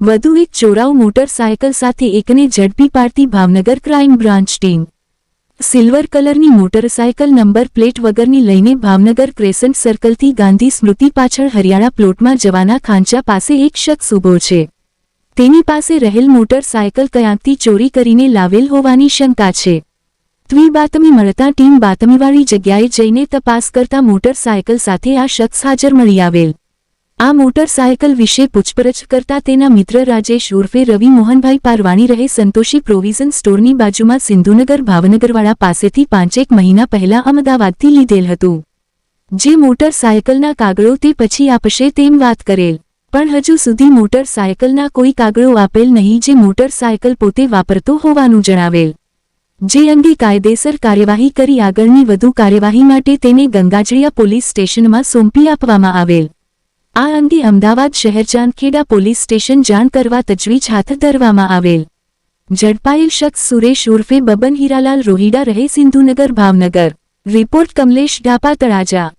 વધુ એક ચોરાઉ મોટરસાયકલ સાથે એકને ઝડપી પાડતી Bhavnagar crime branch team. Silver કલરની મોટરસાયકલ નંબર પ્લેટ વગરની લઈને ભાવનગર ક્રેસન્ટ સર્કલથી ગાંધી સ્મૃતિ પાછળ હરિયાણા પ્લોટમાં જવાના ખાંચા પાસે એક શખ્સ ઊભો છે. તેની પાસે રહેલ મોટરસાયકલ કયાંકથી ચોરી કરીને લાવેલ હોવાની શંકા છે. ત્વી બાતમી મળતા ટીમ બાતમીવાળી જગ્યાએ જઈને તપાસ કરતા મોટરસાયકલ સાથે આ શખ્સ હાજર મળી આવેલ. આ મોટરસાયકલ વિશે પૂછપરછ કરતા તેના મિત્ર રાજેશ ઉર્ફે રવિ મોહનભાઈ પારવાણી રહે સંતોષી પ્રોવિઝન સ્ટોરની બાજુમાં સિંધુનગર ભાવનગરવાળા પાસેથી પાંચેક મહિના પહેલા અમદાવાદથી લીધેલ હતું. જે મોટરસાયકલના કાગળો તે પછી આપશે તેમ વાત કરેલ. પણ હજુ સુધી મોટરસાયકલના કોઈ કાગળો આપેલ નહીં જે મોટરસાયકલ પોતે વાપરતો હોવાનું જણાવેલ. જે અંગે કાયદેસર કાર્યવાહી કરી આગળની વધુ કાર્યવાહી માટે તેને ગંગાજળિયા પોલીસ સ્ટેશનમાં સોંપી આપવામાં આવેલ. આ અંગે અમદાવાદ શહેર ચાંદખેડા પોલીસ સ્ટેશન જાણ કરવા તજવીજ હાથ ધરવામાં આવેલ. ઝડપાયેલ શખ્સ સુરેશ ઉર્ફે બબન હીરાલાલ રોહિડા રહે સિંધુનગર ભાવનગર. રિપોર્ટ કમલેશ ડાપા તળાજા.